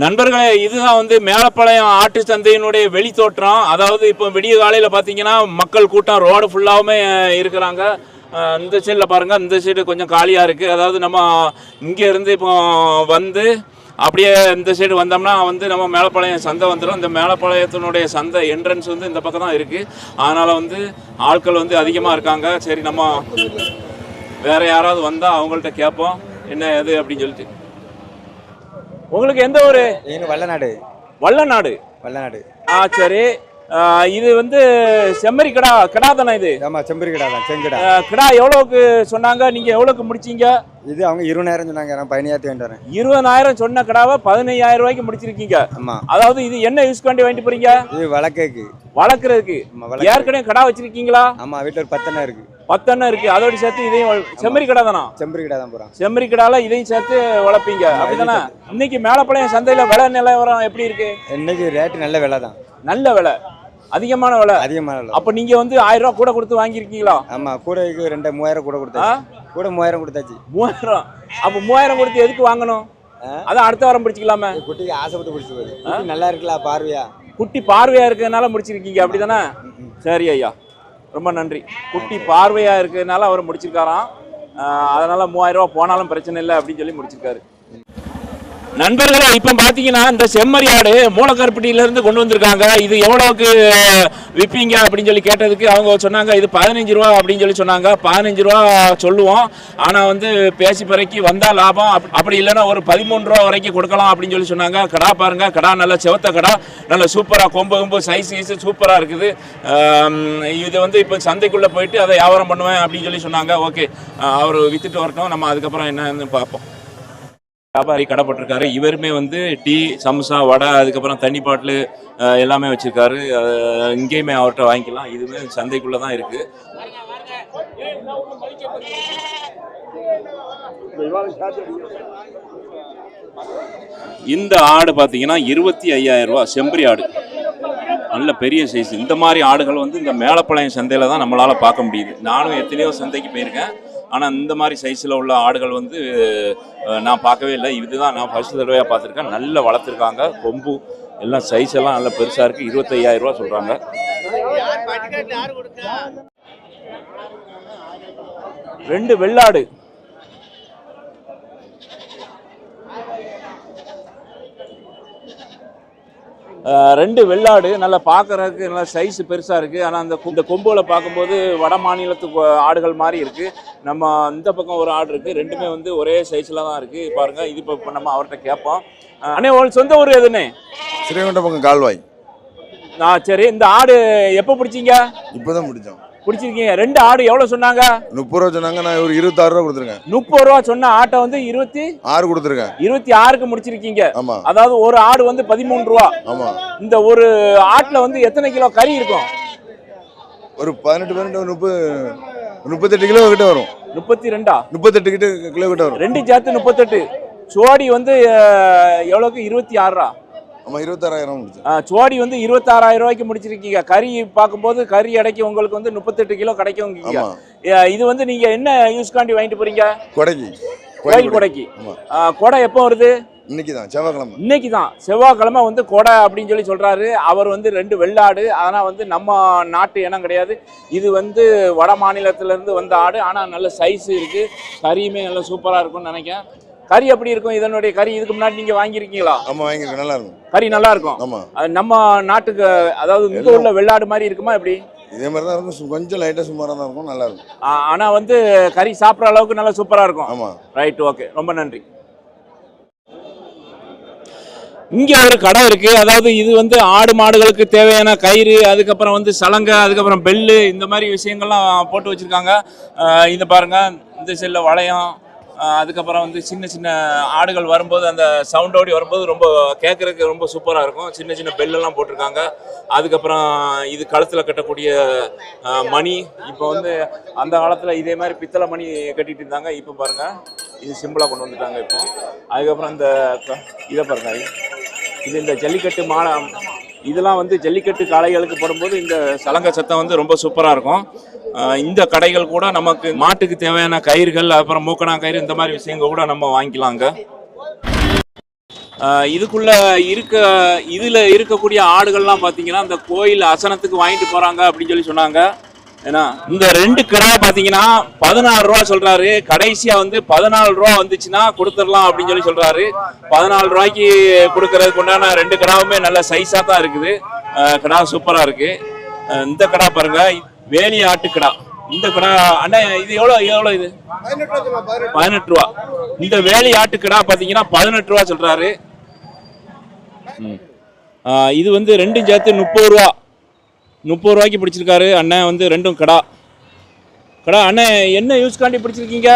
நண்பர்களே இதுதான் வந்து மேலப்பாளையம் ஆட்டு சந்தையினுடைய வெளி தோற்றம் அதாவது இப்போ விடிய காலையில் பார்த்தீங்கன்னா மக்கள் கூட்டம் ரோடு ஃபுல்லாகவுமே இருக்கிறாங்க. இந்த சைடில் பாருங்கள் இந்த சைடு கொஞ்சம் காலியாக இருக்குது அதாவது நம்ம இங்கே இருந்து இப்போ வந்து அப்படியே இந்த சைடு வந்தோம்னா வந்து நம்ம மேலப்பாளையம் சந்தை வந்துடும் இந்த மேலப்பாளையத்தினுடைய சந்தை என்ட்ரன்ஸ் வந்து இந்த பக்கம் தான் இருக்குது அதனால் வந்து ஆட்கள் வந்து அதிகமாக இருக்காங்க. சரி நம்ம வேறு யாராவது வந்தால் அவங்கள்ட்ட கேட்போம். என்ன ஏது அப்படின்னு சொல்லிட்டு. உங்களுக்கு எந்த ஊர் வல்லநாடு வல்லநாடு வல்லநாடு ஆ சரி. இது வந்து செம்மறி கடா கடா தானே இது? ஆமா செம்பரி கடா தான் செங்கடா. கடா எவ்வளோக்கு சொன்னாங்க? நீங்க எவ்வளோக்கு முடிச்சீங்க? இது அவங்க இருபதாயிரம் சொன்னாங்க நான் பதினாயிரத்தி வாங்கிட்டு வரேன். இருபதாயிரம் சொன்ன கடாவை பதினையாயிரம் ரூபாய்க்கு முடிச்சிருக்கீங்க. ஆமா. அதாவது இது என்ன யூஸ் பண்ணி வாங்கிட்டு போறீங்க? இது வளர்க்குறதுக்கு. வழக்கு ஏற்கனவே கடா வச்சிருக்கீங்களா? ஆமா வீட்டுல ஒரு பத்தெண்ணம் இருக்கு. பத்தெண்ணம் இருக்கு. அதோட சேர்த்து இதையும் செம்மறி கடா தானா? செம்பரி கடா தான் போறான். செம்மறி கடால இதையும் சேர்த்து வளர்ப்பீங்க. அப்படிதானே? இன்னைக்கு மேலப்பாளையம் சந்தையில விலை நிலவரம் எப்படி இருக்கு? இன்னைக்கு ரேட்டு நல்ல விலை தான். நல்ல விலை. அதிகமான விலை. அதிகமான விலை. அப்ப நீங்க வந்து ஆயிரம் ரூபாய் கூட கொடுத்து வாங்கியிருக்கீங்களா? ஆமா கூடைக்கு ரெண்டு மூவாயிரம் கூட ஆ? கொடுத்தாச்சு கூட மூவாயிரம் கொடுத்தாச்சு. மூவாயிரம் அப்ப மூவாயிரம் கொடுத்து எதுக்கு வாங்கணும்? அதான் அடுத்த வாரம் பிடிச்சிக்கலாமே. குட்டிக்கு ஆசைப்பட்டு பிடிச்சி நல்லா இருக்குல்ல பார்வையா? குட்டி பார்வையா இருக்கிறதுனால முடிச்சிருக்கீங்க. அப்படிதானே? சரி ஐயா. ரொம்ப நன்றி. குட்டி பார்வையாக இருக்கிறதுனால அவர் முடிச்சிருக்காராம். அதனால் அதனால மூவாயிரம் போனாலும் பிரச்சனை இல்லை அப்படின்னு சொல்லி முடிச்சிருக்காரு. நண்பர்களே இப்போ பார்த்தீங்கன்னா இந்த செம்மறி ஆடு மூலக்கருப்பட்டியிலேருந்து கொண்டு வந்திருக்காங்க. இது எவ்வளோக்கு விற்பீங்க அப்படின்னு சொல்லி கேட்டதுக்கு அவங்க சொன்னாங்க இது பதினஞ்சு ரூபா அப்படின்னு சொல்லி சொன்னாங்க. பதினஞ்சு ரூபா சொல்லுவோம். ஆனால் வந்து பேசி பிறக்கி வந்தால் லாபம். அப்~ அப்படி இல்லைன்னா ஒரு பதிமூணு ரூபா வரைக்கும் கொடுக்கலாம் அப்படின்னு சொல்லி சொன்னாங்க. கடா பாருங்க கடா நல்ல செவத்த கடா நல்ல சூப்பராக கொம்பு கொம்பு சைஸ் சைஸ் சூப்பராக இருக்குது. இது வந்து இப்போ சந்தைக்குள்ளே போயிட்டு அதை வியாபாரம் பண்ணுவேன் அப்படின்னு சொல்லி சொன்னாங்க. ஓகே அவர் வித்துட்டு வரட்டும். நம்ம அதுக்கப்புறம் என்னன்னு பார்ப்போம். வியாபாரி கடைப்பட்டிருக்காரு. இவருமே வந்து டீ சம்சா வடை அதுக்கப்புறம் தண்ணி பாட்டில் எல்லாமே வச்சிருக்காரு. இங்கேயுமே அவர்கிட்ட வாங்கிக்கலாம். இதுவுமே சந்தைக்குள்ளே தான் இருக்கு. இந்த ஆடு பார்த்தீங்கன்னா இருபத்தி ஐயாயிரம் ரூபா செம்பரி ஆடு. நல்ல பெரிய சைஸ் இந்த மாதிரி ஆடுகள் வந்து இந்த மேலப்பாளையம் சந்தையில் தான் நம்மளால் பார்க்க முடியுது. நானும் எத்தனையோ சந்தைக்கு போயிருக்கேன். ஆனால் இந்த மாதிரி சைஸில் உள்ள ஆடுகள் வந்து நான் பார்க்கவே இல்லை. இதுதான் நான் ஃபர்ஸ்ட் தடவையாக பார்த்துருக்கேன். நல்லா வளர்த்துருக்காங்க. கொம்பு எல்லாம் சைஸ் எல்லாம் நல்லா பெருசாக இருக்குது இருபத்தையாயிரம் ரூபா சொல்கிறாங்க ரெண்டு வெள்ளாடு. ரெண்டு வெள்ளாடு நல்லா பார்க்கறதுக்கு நல்லா சைஸ் பெருசாக இருக்குது ஆனால் அந்த இந்த கொம்புகளை பார்க்கும்போது வட மாநிலத்து ஆடுகள் மாதிரி இருக்குது நம்ம இந்த பக்கம் ஒரு ஆடு இருக்குது ரெண்டுமே வந்து ஒரே சைஸில் தான் இருக்குது பாருங்கள் இது இப்போ இப்போ நம்ம அவர்கிட்ட கேட்போம். அண்ணே உங்கள் சொந்த ஊர் எதுண்ணே? ஸ்ரீவைகுண்டம் பக்கம் கால்வாய். நான் சரி. இந்த ஆடு எப்போ பிடிச்சிங்க? இப்போதான் முடிச்சோம் பிடிச்சிருக்கீங்க ரெண்டு ஆடு எவ்வளோ சொன்னாங்க? முப்பது ரூபா சொன்னாங்க. நான் ஒரு இருபத்தாறு ரூபா கொடுத்துருக்கேன். முப்பது ரூபா சொன்ன ஆட்டை வந்து இருபத்தி ஆறு கொடுத்துருக்கேன். இருபத்தி ஆறுக்கு முடிச்சிருக்கீங்க. ஆமா. அதாவது ஒரு ஆடு வந்து பதிமூணு ரூபா. ஆமா. இந்த ஒரு ஆட்டில் வந்து எத்தனை கிலோ கறி இருக்கும்? ஒரு பதினெட்டு பதினெட்டு முப்பது முப்பத்தெட்டு கிலோ கிட்ட வரும். முப்பத்தி ரெண்டா முப்பத்தெட்டு கிட்ட கிலோ கிட்ட வரும். ரெண்டு சேர்த்து முப்பத்தெட்டு. சோடி வந்து எவ்வளோக்கு இருபத்தி ஆறுரூவா ஆமா இருபத்தாறாயிரம் சோடி வந்து இருபத்தாறாயிரம் ரூபாய்க்கு முடிச்சிருக்கீங்க. கறி பார்க்கும்போது கறி அடைக்கு உங்களுக்கு வந்து முப்பத்தெட்டு கிலோ கிடைக்கும் இது வந்து நீங்க என்ன யூஸ் காண்டி வாங்கிட்டு போறீங்க? கொடைக்கு. கோயில் கொடைக்கு. கொடை எப்போ வருது? இன்னைக்கு தான் செவ்வாய்க்கிழமை. இன்னைக்கு தான். செவ்வாய்க்கிழமை வந்து கொடை அப்படின்னு சொல்லி சொல்றாரு. அவர் வந்து ரெண்டு வெள்ளாடு. ஆனால் வந்து நம்ம நாட்டு இனம் கிடையாது. இது வந்து வட மாநிலத்துல இருந்து வந்த ஆடு. ஆனால் நல்ல சைஸ் இருக்கு. கறியுமே நல்ல சூப்பரா இருக்கும்னு நினைக்கிறேன். கறி எப்படி இருக்கும்? இதனுடைய கறி இதுக்கு முன்னாடி நீங்க வாங்கியிருக்கீங்களா? ஆமா வாங்கிருக்கேன் நல்லா இருக்கும். கறி நல்லா இருக்கும். ஆமா. அது நம்ம நாட்டுக்கு அதாவது இங்க உள்ள வெள்ளாடு மாதிரி இருக்குமா எப்படி? இதே மாதிரி தான் இருக்கும். கொஞ்சம் லைட்டா சுமாரா தான் இருக்கும். நல்லா இருக்கும். ஆ- ஆனா வந்து கறி சாப்பிட்ற அளவுக்கு நல்லா சூப்பரா இருக்கும். ஆமா. ரைட் ஓகே ரொம்ப நன்றி. இங்க ஒரு கடை இருக்கு. அதாவது இது வந்து ஆடு மாடுகளுக்கு தேவையான கயிறு அதுக்கப்புறம் வந்து சலங்கை அதுக்கப்புறம் பெல்லு இந்த மாதிரி விஷயங்கள்லாம் போட்டு வச்சிருக்காங்க. அஹ் இது பாருங்க. இந்த செல்ல வளையம் அதுக்கப்புறம் வந்து சின்ன சின்ன ஆடுகள் வரும்போது அந்த சவுண்டோடி வரும்போது ரொம்ப கேட்குறதுக்கு ரொம்ப சூப்பராக இருக்கும். சின்ன சின்ன பெல்லெல்லாம் போட்டிருக்காங்க. அதுக்கப்புறம் இது கழுத்தில் கட்டக்கூடிய மணி. இப்போ வந்து அந்த காலத்தில் இதே மாதிரி பித்தளை மணி கட்டிகிட்டு இருந்தாங்க. இப்போ பாருங்கள் இது சிம்பிளாக கொண்டு வந்துட்டாங்க இப்போ. அதுக்கப்புறம் இந்த இதை பாருங்க. இது இந்த ஜல்லிக்கட்டு மாலை இதெல்லாம் வந்து ஜல்லிக்கட்டு காளைகளுக்கு போடும்போது இந்த சலங்க சத்தம் வந்து ரொம்ப சூப்பராக இருக்கும். இந்த கடைகள் கூட நமக்கு மாட்டுக்கு தேவையான கயிறுகள் அப்புறம் மூக்கணா கயிறு இந்த மாதிரி விஷயங்கள் கூட நம்ம வாங்கிக்கலாங்க இதுக்குள்ள இருக்க இதில் இருக்கக்கூடிய ஆடுகள்லாம் பார்த்தீங்கன்னா இந்த கோயில் அசனத்துக்கு வாங்கிட்டு போகிறாங்க அப்படின்னு சொல்லி சொன்னாங்க. ஏன்னா இந்த ரெண்டு கிடா பாத்தீங்கன்னா பதினாறு ரூபா சொல்றாரு. கடைசியா வந்து பதினாலு ரூபா வந்துச்சுன்னா கொடுத்துடலாம் அப்படின்னு சொல்லி சொல்றாரு. பதினாலு ரூபாய்க்கு கொடுக்கறதுக்கு உண்டான ரெண்டு கிடாவுமே நல்ல சைஸா தான் இருக்குது. கிடா சூப்பரா இருக்கு. இந்த கிடா பாருங்க. வேலி ஆட்டு கிடா. இந்த கிடா அண்ணா இது எவ்வளவு எவ்வளவு இது? பதினெட்டு ரூபா இந்த வேலி ஆட்டு கிடா பாத்தீங்கன்னா பதினெட்டு ரூபா சொல்றாரு. இது வந்து ரெண்டும் சேர்த்து முப்பது ரூபா. முப்பது ரூபாய்க்கு பிடிச்சிருக்காரு. அண்ணன் வந்து ரெண்டும் கடா. கடா அண்ணன் என்ன யூஸ்காண்டி பிடிச்சிருக்கீங்க?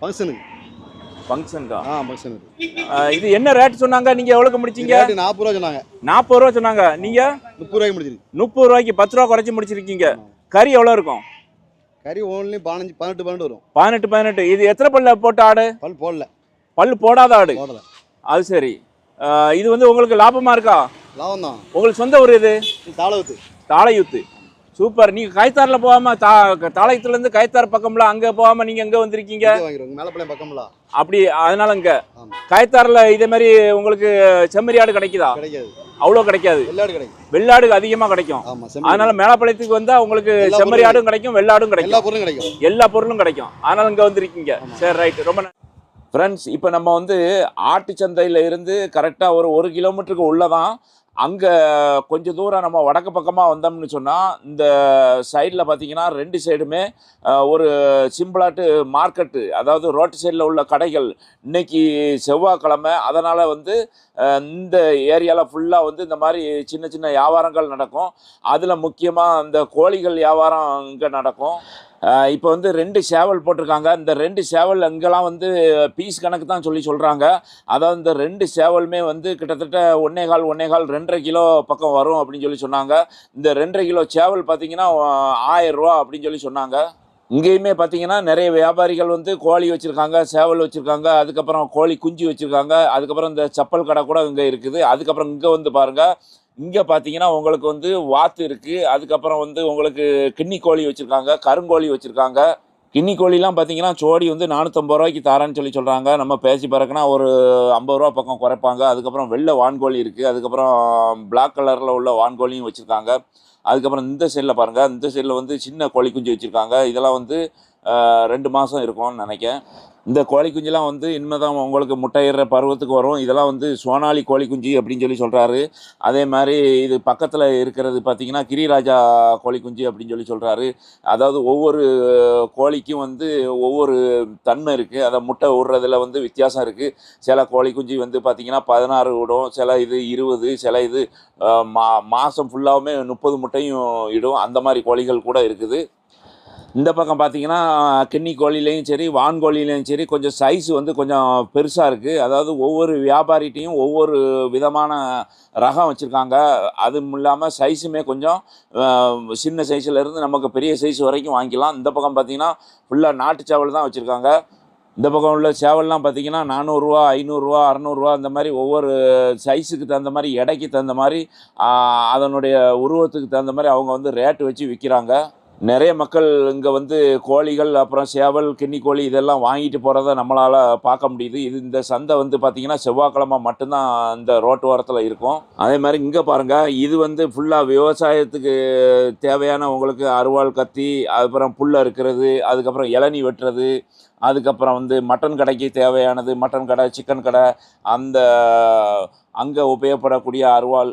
ஃபங்க்ஷனுக்கு ஃபங்க்ஷன்கா ஆ ஃபங்க்ஷனுக்கு இது என்ன ரேட் சொன்னாங்க? நீங்க எவ்வளவுக்கு முடிச்சீங்க? நாற்பது ரூபா சொன்னாங்க. நாற்பது ரூபா சொன்னாங்க. நீங்க? முப்பது ரூபாய்க்கு முடிச்சிருக்கு. முப்பது ரூபாய்க்கு பத்து ரூபா குறைச்சி முடிச்சிருக்கீங்க. கறி எவ்வளவு இருக்கும்? கறி ஓன்லி பதினஞ்சு பதினெட்டு பன்னெண்டு வரும். பதினெட்டு பதினெட்டு. இது எத்தனை பல்ல போட்ட ஆடு? பல் போடல. பல்லு போடாத ஆடு. அது சரி. இது வந்து உங்களுக்கு லாபமா இருக்கா? லாபம் தான் உங்களுக்கு சொந்த ஊர் இது தாளவுத்து. தாளையூத்து. சூப்பர். நீங்க கைத்தாரில் போகாம தா தாளையத்துல இருந்து கைத்தார் பக்கம்ல அங்க போகாம நீங்க எங்க வந்திருக்கீங்க? மேலப்பாளையம் பக்கம்ல. அப்படி அதனால இங்க. ஆமா. கைத்தாரில் இதே மாதிரி உங்களுக்கு செம்மறி ஆடு கிடைக்குதா? கிடைக்காது. அவ்வளோ கிடைக்காது. வெள்ளாடு அதிகமா கிடைக்கும். அதனால மேலப்பாளையத்துக்கு வந்தா உங்களுக்கு எல்லா செம்மறி பொருளும் ஆடும் கிடைக்கும். வெள்ளாடும் கிடைக்கும். பொருளும் கிடைக்கும். எல்லா பொருளும் கிடைக்கும். அதனால இங்க வந்திருக்கீங்க. சரி ரைட் ரொம்ப ஃப்ரெண்ட்ஸ் இப்போ நம்ம வந்து ஆட்டு சந்தையில இருந்து கரெக்டாக ஒரு ஒரு கிலோமீட்டருக்கு உள்ளதான் அங்கே கொஞ்சம் தூரம் நம்ம வடக்கு பக்கமாக வந்தோம்னு சொன்னால் இந்த சைடில் பார்த்தீங்கன்னா ரெண்டு சைடுமே ஒரு சிம்பிளாட்டு மார்க்கெட்டு அதாவது ரோட்டு சைடில் உள்ள கடைகள். இன்னைக்கு செவ்வாய்க்கிழமை அதனால் வந்து இந்த ஏரியாவில் ஃபுல்லாக வந்து இந்த மாதிரி சின்ன சின்ன வியாபாரங்கள் நடக்கும். அதில் முக்கியமாக இந்த கோழிகள் வியாபாரம் இங்கே நடக்கும். இப்போ வந்து ரெண்டு சேவல் போட்டிருக்காங்க. இந்த ரெண்டு சேவல் அங்கெல்லாம் வந்து பீஸ் கணக்கு தான் சொல்லி சொல்கிறாங்க அதாவது இந்த ரெண்டு சேவலுமே வந்து கிட்டத்தட்ட ஒன்னே கால் ஒன்னே கால் ரெண்டரை கிலோ பக்கம் வரும் அப்படின்னு சொல்லி சொன்னாங்க. இந்த ரெண்டரை கிலோ சேவல் பார்த்தீங்கன்னா ஆயிரம் ரூபா அப்படின்னு சொல்லி சொன்னாங்க. இங்கேயுமே பார்த்தீங்கன்னா நிறைய வியாபாரிகள் வந்து கோழி வச்சுருக்காங்க சேவல் வச்சுருக்காங்க அதுக்கப்புறம் கோழி குஞ்சு வச்சுருக்காங்க அதுக்கப்புறம் இந்த செப்பல் கடை கூட இங்கே இருக்குது. அதுக்கப்புறம் இங்கே வந்து பாருங்கள் இங்கே பார்த்தீங்கன்னா உங்களுக்கு வந்து வாத்து இருக்குது அதுக்கப்புறம் வந்து உங்களுக்கு கிண்ணி கோழி வச்சுருக்காங்க கருங்கோழி வச்சுருக்காங்க. கிண்ணி கோழிலாம் பார்த்தீங்கன்னா சோடி வந்து நானூற்றம்பது ரூபாய்க்கு தரேன்னு சொல்லி சொல்கிறாங்க நம்ம பேசி பிறகுனா ஒரு ஐம்பது ரூபா பக்கம் குறைப்பாங்க. அதுக்கப்புறம் வெள்ளை வான்கோழி இருக்குது அதுக்கப்புறம் பிளாக் கலரில் உள்ள வான்கோழியும் வச்சுருக்காங்க. அதுக்கப்புறம் இந்த சைடில் பாருங்கள் இந்த சைடில் வந்து சின்ன கோழி குஞ்சு வச்சுருக்காங்க. இதெல்லாம் வந்து ரெண்டு மாதம் இருக்கும்னு நினைக்கிறேன். இந்த கோழி குஞ்சுலாம் வந்து இனிமே தான் உங்களுக்கு முட்டையிடுற பருவத்துக்கு வரும். இதெல்லாம் வந்து சோனாலி கோழி குஞ்சு அப்படின்னு சொல்லி சொல்கிறாரு அதே மாதிரி இது பக்கத்தில் இருக்கிறது பார்த்தீங்கன்னா கிரிராஜா கோழி குஞ்சு அப்படின்னு சொல்லி சொல்கிறாரு அதாவது ஒவ்வொரு கோழிக்கும் வந்து ஒவ்வொரு தன்மை இருக்குது அதை முட்டை விடுறதுல வந்து வித்தியாசம் இருக்குது சில கோழி குஞ்சு வந்து பார்த்திங்கன்னா பதினாறு விடும் சில இது இருபது சில இது மா மாதம் ஃபுல்லாகவுமே முப்பது முட்டையும் இடும். அந்த மாதிரி கோழிகள் கூட இருக்குது. இந்த பக்கம் பார்த்தீங்கன்னா கிண்ணி கோழிலையும் சரி வான்கோழிலையும் சரி கொஞ்சம் சைஸ் வந்து கொஞ்சம் பெருசாக இருக்குது அதாவது ஒவ்வொரு வியாபாரிட்டையும் ஒவ்வொரு விதமான ரகம் வச்சுருக்காங்க. அதுவும் இல்லாமல் சைஸுமே கொஞ்சம் சின்ன சைஸ்ல இருந்து நமக்கு பெரிய சைஸ் வரைக்கும் வாங்கிக்கலாம். இந்த பக்கம் பார்த்தீங்கன்னா ஃபுல்லாக நாட்டு சேவல் தான் வச்சுருக்காங்க. இந்த பக்கம் உள்ள சேவல்லாம் பார்த்தீங்கன்னா நானூறுரூவா ஐநூறுரூவா அறநூறுவா அந்த மாதிரி ஒவ்வொரு சைஸுக்கு தகுந்த மாதிரி எடைக்கு தகுந்த மாதிரி அதனுடைய உருவத்துக்கு தகுந்த மாதிரி அவங்க வந்து ரேட்டு வச்சு விற்கிறாங்க நிறைய மக்கள் இங்கே வந்து கோழிகள் அப்புறம் சேவல் கிண்ணி கோழி இதெல்லாம் வாங்கிட்டு போகிறத நம்மளால் பார்க்க முடியுது. இது இந்த சந்தை வந்து பார்த்திங்கன்னா செவ்வாய்க்கிழமை மட்டும்தான் இந்த ரோட்டு ஓரத்தில் இருக்கும். அதே மாதிரி இங்கே பாருங்கள் இது வந்து ஃபுல்லாக விவசாயத்துக்கு தேவையான உங்களுக்கு அருவாள் கத்தி அதுக்கப்புறம் புல் அறுக்கிறது அதுக்கப்புறம் இளநீ வெட்டுறது அதுக்கப்புறம் வந்து மட்டன் கடைக்கு தேவையானது மட்டன் கடை சிக்கன் கடை அந்த அங்கே உபயோகப்படக்கூடிய அருவாள்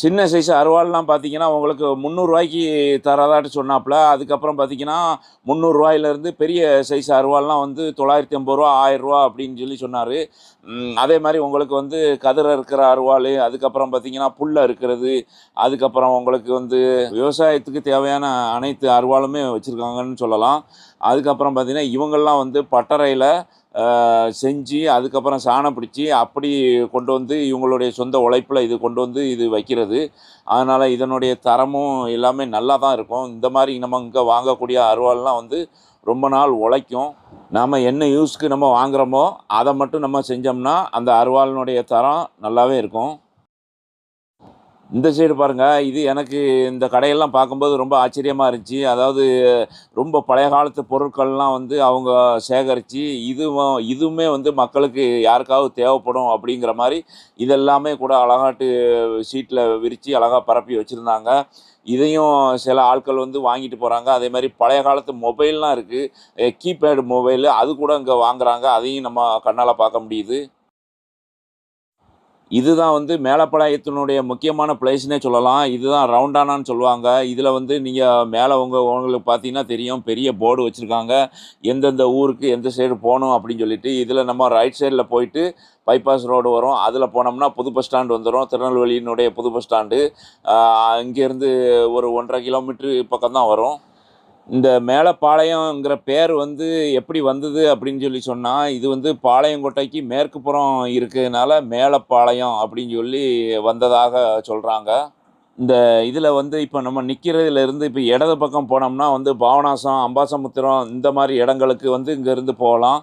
சின்ன சைஸ் அருவாள்லாம் பார்த்தீங்கன்னா உங்களுக்கு முந்நூறுரூவாய்க்கு தரதாட்டு சொன்னாப்புல. அதுக்கப்புறம் பார்த்தீங்கன்னா முந்நூறுரூவாயிலேருந்து பெரிய சைஸ் அருவாள்லாம் வந்து தொள்ளாயிரத்தி ஐம்பது ரூபா ஆயிரரூவா அப்படின்னு சொல்லி சொன்னார். அதே மாதிரி உங்களுக்கு வந்து கதிரை இருக்கிற அருவாள் அதுக்கப்புறம் பார்த்தீங்கன்னா புல்லை இருக்கிறது அதுக்கப்புறம் உங்களுக்கு வந்து விவசாயத்துக்கு தேவையான அனைத்து அருவாளுமே வச்சுருக்காங்கன்னு சொல்லலாம். அதுக்கப்புறம் பார்த்தீங்கன்னா இவங்கள்லாம் வந்து பட்டறையில் செஞ்சு அதுக்கப்புறம் சாணம் பிடிச்சி அப்படி கொண்டு வந்து இவங்களுடைய சொந்த உழைப்பில் இது கொண்டு வந்து இது வைக்கிறது. அதனால் இதனுடைய தரமும் எல்லாமே நல்லா தான் இருக்கும். இந்த மாதிரி நம்ம இங்கே வாங்கக்கூடிய அருவாள்லாம் வந்து ரொம்ப நாள் உழைக்கும். நாம் என்ன யூஸ்க்கு நம்ம வாங்குகிறோமோ அதை மட்டும் நம்ம செஞ்சோம்னா அந்த அருவாளினுடைய தரம் நல்லாவே இருக்கும். இந்த சைடு பாருங்கள் இது எனக்கு இந்த கடையெல்லாம் பார்க்கும்போது ரொம்ப ஆச்சரியமாக இருந்துச்சு. அதாவது ரொம்ப பழைய காலத்து பொருட்கள்லாம் வந்து அவங்க சேகரித்து இதுவும் இதுவுமே வந்து மக்களுக்கு யாருக்காவது தேவைப்படும் அப்படிங்கிற மாதிரி இதெல்லாமே கூட அழகாட்டு சீட்டில் விரித்து அழகாக பரப்பி வச்சுருந்தாங்க. இதையும் சில ஆட்கள் வந்து வாங்கிட்டு போகிறாங்க அதே மாதிரி பழைய காலத்து மொபைல்லாம் இருக்குது கீபேடு மொபைலு அது கூட இங்கே வாங்குகிறாங்க அதையும் நம்ம கண்ணால் பார்க்க முடியுது. இதுதான் வந்து மேலப்பாளையத்தினுடைய முக்கியமான பிளேஸ்னே சொல்லலாம். இதுதான் ரவுண்டானான்னு சொல்லுவாங்க. இதில் வந்து நீங்கள் மேலே உங்கள் உங்களுக்கு பார்த்தீங்கன்னா தெரியும். பெரிய போர்டு வச்சுருக்காங்க. எந்தெந்த ஊருக்கு எந்த சைடு போகணும் அப்படின்னு சொல்லிட்டு இதில் நம்ம ரைட் சைடில் போயிட்டு பைபாஸ் ரோடு வரும். அதில் போனோம்னா புது பஸ் ஸ்டாண்டு வந்துடும் திருநெல்வேலியினுடைய புது பஸ் ஸ்டாண்டு இங்கேருந்து ஒரு ஒன்றரை கிலோமீட்ரு பக்கம் தான் வரும். இந்த மேலப்பாளையங்கிற பேர் வந்து எப்படி வந்தது அப்படின்னு சொல்லி சொன்னால் இது வந்து பாளையங்கோட்டைக்கு மேற்கு புறம் இருக்கிறதுனால மேலப்பாளையம் அப்படின்னு சொல்லி வந்ததாக சொல்கிறாங்க இந்த இதில் வந்து இப்போ நம்ம நிற்கிறதுல இருந்து இப்போ இடது பக்கம் போனோம்னா வந்து பாவனாசம் அம்பாசமுத்திரம் இந்த மாதிரி இடங்களுக்கு வந்து இங்கேருந்து போகலாம்.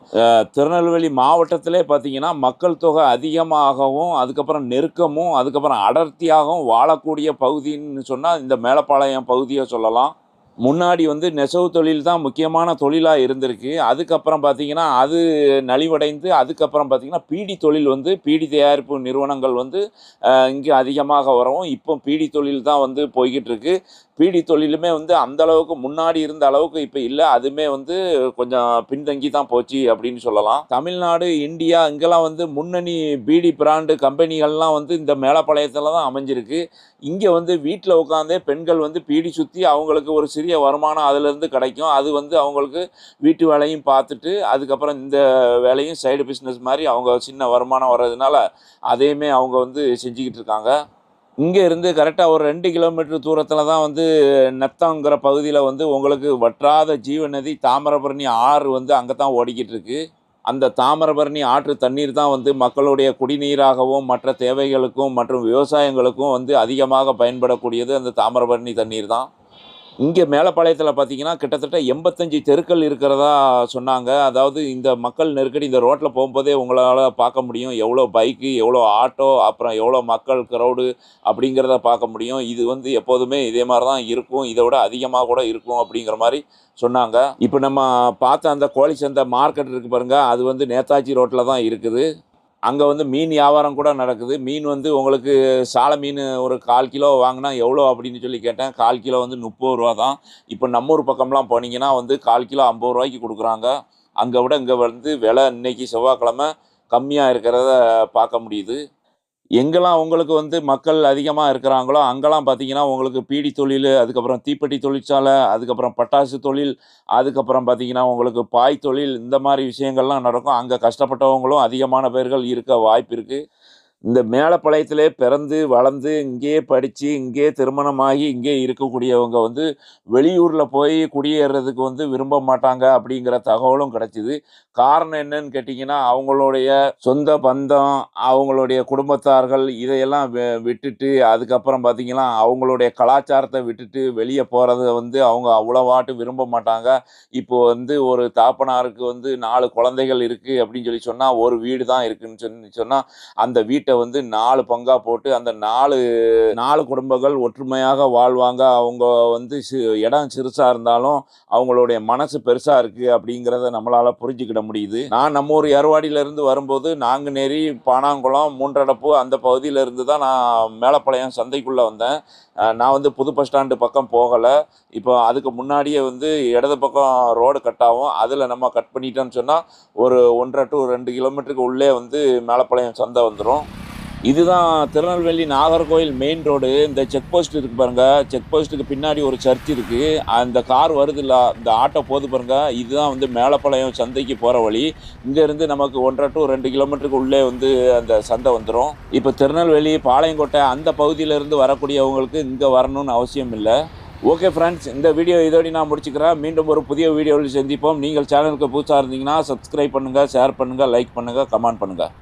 திருநெல்வேலி மாவட்டத்திலே பார்த்தீங்கன்னா மக்கள் தொகை அதிகமாகவும் அதுக்கப்புறம் நெருக்கமும் அதுக்கப்புறம் அடர்த்தியாகவும் வாழக்கூடிய பகுதின்னு சொன்னால் இந்த மேலப்பாளையம் பகுதியை சொல்லலாம். முன்னாடி வந்து நெசவு தொழில் தான் முக்கியமான தொழிலாக இருந்திருக்கு. அதுக்கப்புறம் பார்த்தீங்கன்னா அது நலிவடைந்து அதுக்கப்புறம் பார்த்திங்கன்னா பீடி தொழில் வந்து பீடி தயாரிப்பு நிறுவனங்கள் வந்து இங்கே அதிகமாக வரவும் இப்போ பீடி தொழில் தான் வந்து போய்கிட்டு இருக்கு பீடி தொழிலுமே வந்து அந்த அளவுக்கு முன்னாடி இருந்த அளவுக்கு இப்போ இல்லை. அதுவுமே வந்து கொஞ்சம் பின்தங்கி தான் போச்சு அப்படின்னு சொல்லலாம். தமிழ்நாடு இந்தியா இங்கெல்லாம் வந்து முன்னணி பீடி பிராண்டு கம்பெனிகள்லாம் வந்து இந்த மேலப்பாளையத்தில் தான் அமைஞ்சிருக்கு. இங்கே வந்து வீட்டில் உட்காந்தே பெண்கள் வந்து பீடி சுற்றி அவங்களுக்கு ஒரு சிறிய வருமானம் அதுலேருந்து கிடைக்கும். அது வந்து அவங்களுக்கு வீட்டு வேலையும் பார்த்துட்டு அதுக்கப்புறம் இந்த வேலையும் சைடு பிஸ்னஸ் மாதிரி அவங்க சின்ன வருமானம் வர்றதுனால அதையுமே அவங்க வந்து செஞ்சுக்கிட்டு இருக்காங்க. இங்கே இருந்து கரெக்டாக ஒரு ரெண்டு கிலோமீட்டர் தூரத்தில் தான் வந்து நெத்தங்கிற பகுதியில் வந்து உங்களுக்கு வற்றாத ஜீவநதி தாமிரபரணி ஆறு வந்து அங்கே தான் ஓடிக்கிட்டு இருக்கு. அந்த தாமிரபரணி ஆற்று தண்ணீர் தான் வந்து மக்களுடைய குடிநீராகவும் மற்ற தேவைகளுக்கும் மற்றும் விவசாயங்களுக்கும் வந்து அதிகமாக பயன்படக்கூடியது அந்த தாமிரபரணி தண்ணீர் தான். இங்கே மேலப்பாளையத்தில் பார்த்தீங்கன்னா கிட்டத்தட்ட எண்பத்தஞ்சு தெருக்கள் இருக்கிறதா சொன்னாங்க. அதாவது இந்த மக்கள் நெருக்கடி இந்த ரோட்டில் போகும்போதே உங்களால் பார்க்க முடியும். எவ்வளோ பைக்கு எவ்வளோ ஆட்டோ அப்புறம் எவ்வளோ மக்கள் க்ரௌடு அப்படிங்கிறத பார்க்க முடியும். இது வந்து எப்போதுமே இதே மாதிரி தான் இருக்கும். இதை விட அதிகமாக கூட இருக்கும் அப்படிங்கிற மாதிரி சொன்னாங்க. இப்போ நம்ம பார்த்த அந்த கோழி சந்தை மார்க்கெட் இருக்குது பாருங்கள் அது வந்து நேதாஜி ரோட்டில் தான் இருக்குது. அங்கே வந்து மீன் வியாபாரம் கூட நடக்குது. மீன் வந்து உங்களுக்கு சாலை மீன் ஒரு கால் கிலோ வாங்கினா எவ்வளோ அப்படின்னு சொல்லி கேட்டேன். கால் கிலோ வந்து முப்பது ரூபா தான். இப்போ நம்ம ஊர் பக்கம்லாம் போனீங்கன்னா வந்து கால் கிலோ ஐம்பது ரூபாய்க்கு கொடுக்குறாங்க. அங்கே விட இங்கே வந்து விலை இன்றைக்கி செவ்வாய்க்கிழமை கம்மியாக இருக்கிறத பார்க்க முடியுது. எங்கெல்லாம் உங்களுக்கு வந்து மக்கள் அதிகமாக இருக்கிறாங்களோ அங்கெல்லாம் பார்த்தீங்கன்னா உங்களுக்கு பீடி தொழில் அதுக்கப்புறம் தீப்பெட்டி தொழிற்சாலை அதுக்கப்புறம் பட்டாசு தொழில் அதுக்கப்புறம் பார்த்தீங்கன்னா உங்களுக்கு பாய் தொழில் இந்த மாதிரி விஷயங்கள்லாம் நடக்கும். அங்கே கஷ்டப்பட்டவங்களும் அதிகமான பேர்கள் இருக்க வாய்ப்பு இருக்குது இந்த மேலப்பாளையத்திலே பிறந்து வளர்ந்து இங்கேயே படித்து இங்கேயே திருமணமாகி இங்கே இருக்கக்கூடியவங்க வந்து வெளியூரில் போய் குடியேறதுக்கு வந்து விரும்ப மாட்டாங்க அப்படிங்கிற தகவலும் கிடச்சிது. காரணம் என்னன்னு கேட்டிங்கன்னா அவங்களுடைய சொந்த பந்தம் அவங்களுடைய குடும்பத்தார்கள் இதையெல்லாம் விட்டுட்டு அதுக்கப்புறம் பார்த்தீங்கன்னா அவங்களுடைய கலாச்சாரத்தை விட்டுட்டு வெளியே போகிறத வந்து அவங்க அவ்வளோவாட்டு விரும்ப மாட்டாங்க. இப்போ வந்து ஒரு தாப்பனாருக்கு வந்து நாலு குழந்தைகள் இருக்குது அப்படின்னு சொல்லி சொன்னால் ஒரு வீடு தான் இருக்குதுன்னு சொல்லி சொன்னால் அந்த வீட்டை வந்து நாலு பங்காக போட்டு அந்த நாலு நாலு குடும்பங்கள் ஒற்றுமையாக வாழ்வாங்க. அவங்க வந்து இடம் சிறுசாக இருந்தாலும் அவங்களுடைய மனசு பெருசாக இருக்குது அப்படிங்கிறத நம்மளால் புரிஞ்சுக்கிட முடியுது. நான் நம்ம ஊர் ஏர்வாடியிலேருந்து வரும்போது நாங்குநேரி பானாங்குளம் மூன்றடப்பு அந்த பகுதியிலேருந்து தான் நான் மேலப்பாளையம் சந்தைக்குள்ளே வந்தேன். நான் வந்து புது பஸ் ஸ்டாண்டு பக்கம் போகலை. இப்போ அதுக்கு முன்னாடியே வந்து இடது பக்கம் ரோடு கட் ஆகும். அதில் நம்ம கட் பண்ணிட்டோம்னு சொன்னால் ஒரு ஒன்றரை டு ரெண்டு கிலோமீட்டருக்கு உள்ளே வந்து மேலப்பாளையம் சந்தை வந்துடும் இதுதான் திருநெல்வேலி நாகர்கோயில் மெயின் ரோடு இந்த செக் போஸ்ட் இருக்கு பாருங்க. செக் போஸ்ட்டுக்கு பின்னாடி ஒரு சர்ச் இருக்கு. அந்த கார் வருதுல்ல இந்த ஆட்டோ போது பாருங்க. இதுதான் வந்து மேலப்பாளையம் சந்தைக்கு போகிற வழி. இங்கேருந்து நமக்கு ஒன்றரை டு ரெண்டு கிலோமீட்டருக்கு உள்ளே வந்து அந்த சந்தை வந்துடும் இப்போ திருநெல்வேலி பாளையங்கோட்டை அந்த பகுதியிலேருந்து வரக்கூடியவங்களுக்கு இங்கே வரணும்னு அவசியம் இல்லை. ஓகே ஃப்ரெண்ட்ஸ் இந்த வீடியோ இதோட நான் முடிச்சுக்கிறேன். மீண்டும் ஒரு புதிய வீடியோவில் சந்திப்போம். நீங்கள் சேனலுக்கு புதுசாக இருந்தீங்கன்னா சப்ஸ்கிரைப் பண்ணுங்கள் ஷேர் பண்ணுங்கள் லைக் பண்ணுங்கள் கமெண்ட் பண்ணுங்கள்